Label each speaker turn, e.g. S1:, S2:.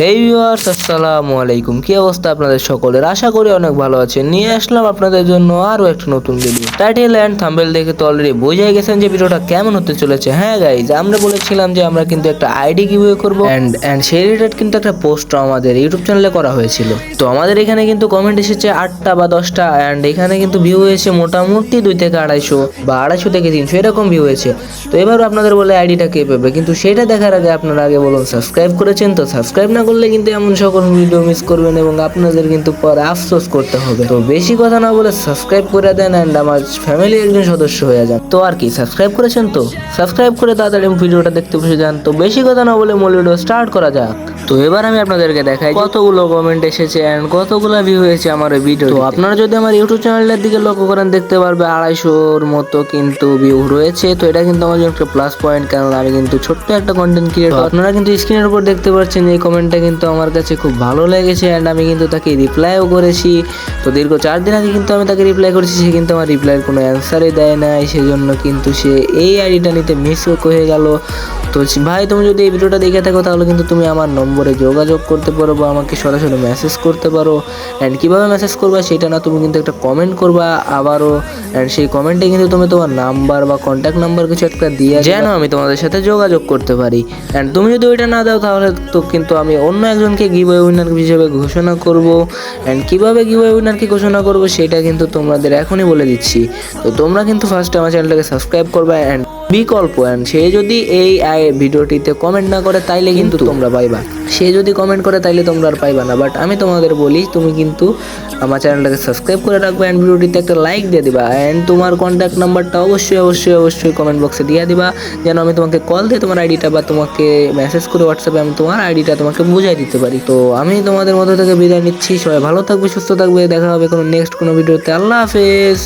S1: হেই viewers আসসালামু আলাইকুম কি অবস্থা আপনাদের সকলের? আশা করি অনেক ভালো আছেন। নিয়ে আসলাম আপনাদের জন্য আরও একটা নতুন ভিডিও টাইটেল অ্যান্ড থাম্বেল দেখে তো অলরেডি বুঝে গেছেন যে ভিডিওটা কেমন হতে চলেছে। হ্যাঁ গাইজ আমরা বলেছিলাম যে আমরা কিন্তু একটা আইডি কীভাবে করব। এন্ড এন্ড সেই রিলেটেড কিন্তু একটা পোস্ট আমাদের ইউটিউব চ্যানেলে করা হয়েছিল। তো আমাদের এখানে কিন্তু কমেন্ট এসেছে আটটা বা দশটা। অ্যান্ড এখানে কিন্তু ভিউ হয়েছে মোটামুটি দুই থেকে আড়াইশো বা আড়াইশো থেকে তিনশো এরকম ভিউ হয়েছে। তো এবার আপনাদের বলে আইডিটা কে পাবে? কিন্তু সেটা দেখার আগে আপনারা আগে বলুন সাবস্ক্রাইব করেছেন তো সাবস্ক্রাইব না করলে কিন্তু এমন সকল ভিডিও মিস করবেন এবং আপনাদের কিন্তু পরে আফসোস করতে হবে। তো বেশি কথা না বলে সাবস্ক্রাইব করে দেন অ্যান্ড আমার ফ্যামিলির একজন সদস্য হয়ে যান। তো আর কি সাবস্ক্রাইব করেছেন তো? সাবস্ক্রাইব করে তাড়াতাড়ি ভিডিওটা দেখতে বসে যান। তো বেশি কথা না বলে মূল ভিডিও স্টার্ট করা যাক। তো এবার আমি আপনাদেরকে দেখাই কতগুলো কমেন্ট এসেছে অ্যান্ড কতগুলো ভিউ হয়েছে আমার ওই ভিডিও তো আপনারা যদি আমার ইউটিউব চ্যানেলের দিকে লক্ষ্য করেন দেখতে পারবে আড়াইশোর মতো কিন্তু ভিউ রয়েছে। তো এটা কিন্তু আমার জন্য একটা প্লাস পয়েন্ট কারণ আমি কিন্তু ছোট্ট একটা কন্টেন্ট ক্রিয়েটর আপনারা কিন্তু স্ক্রিনের উপর দেখতে পাচ্ছেন এই কমেন্টটা কিন্তু আমার কাছে খুব ভালো লেগেছে অ্যান্ড আমি কিন্তু তাকে রিপ্লাইও করেছি। তো দীর্ঘ চার দিন আগে কিন্তু আমি তাকে রিপ্লাই করেছি, সে কিন্তু আমার রিপ্লাইয়ের কোনো অ্যান্সারই দেয় নাই, সেজন্য কিন্তু সে এই আইডিটা নিতে মিসও হয়ে গেল। তো ভাই, তুমি যদি এই ভিডিওটা দেখে থাকো, তাহলে কিন্তু তুমি আমার নম্বরে যোগাযোগ করতে পারো বা আমাকে সরাসরি মেসেজ করতে পারো। অ্যান্ড কীভাবে মেসেজ করবা সেটা না, তুমি কিন্তু একটা কমেন্ট করবা। আবারও অ্যান্ড সেই কমেন্টে কিন্তু তুমি তোমার নাম্বার বা কন্ট্যাক্ট নাম্বার কিছু একটা দিয়ে যেন আমি তোমাদের সাথে যোগাযোগ করতে পারি। অ্যান্ড তুমি যদি ওইটা না দাও, তাহলে তো কিন্তু আমি অন্য একজনকে গিভওয়ে উইনার হিসেবে ঘোষণা করব। অ্যান্ড কীভাবে গিভওয়ে উইনারকে ঘোষণা করব, সেটা কিন্তু তোমাদের এখনই বলে দিচ্ছি। তো তোমরা কিন্তু ফার্স্ট আমার চ্যানেলটাকে সাবস্ক্রাইব করবে অ্যান্ড বিকল্প অ্যান্ড সে যদি এই ভিডিওটিতে কমেন্ট না করে তাইলে কিন্তু তোমরা পাইবা। সে যদি কমেন্ট করে তাইলে তোমরা আর পাইবা না। বাট আমি তোমাদের বলি তুমি কিন্তু আমার চ্যানেলটাকে সাবস্ক্রাইব করে রাখবে অ্যান্ড ভিডিওটিতে একটা লাইক দিয়ে দিবা। অ্যান্ড তোমার কন্ট্যাক্ট নাম্বারটা অবশ্যই অবশ্যই অবশ্যই কমেন্ট বক্সে দিয়ে দিবা। যেন আমি তোমাকে কল দিয়ে তোমার আইডিটা বা তোমাকে মেসেজ করে হোয়াটসঅ্যাপে আমি তোমার আইডিটা তোমাকে বুঝাই দিতে পারি। তো আমি তোমাদের মধ্যে থেকে বিদায় নিচ্ছি। সবাই ভালো থাকবে সুস্থ থাকবে। দেখা হবে কোনো নেক্সট কোনো ভিডিওতে। আল্লাহ হাফেজ।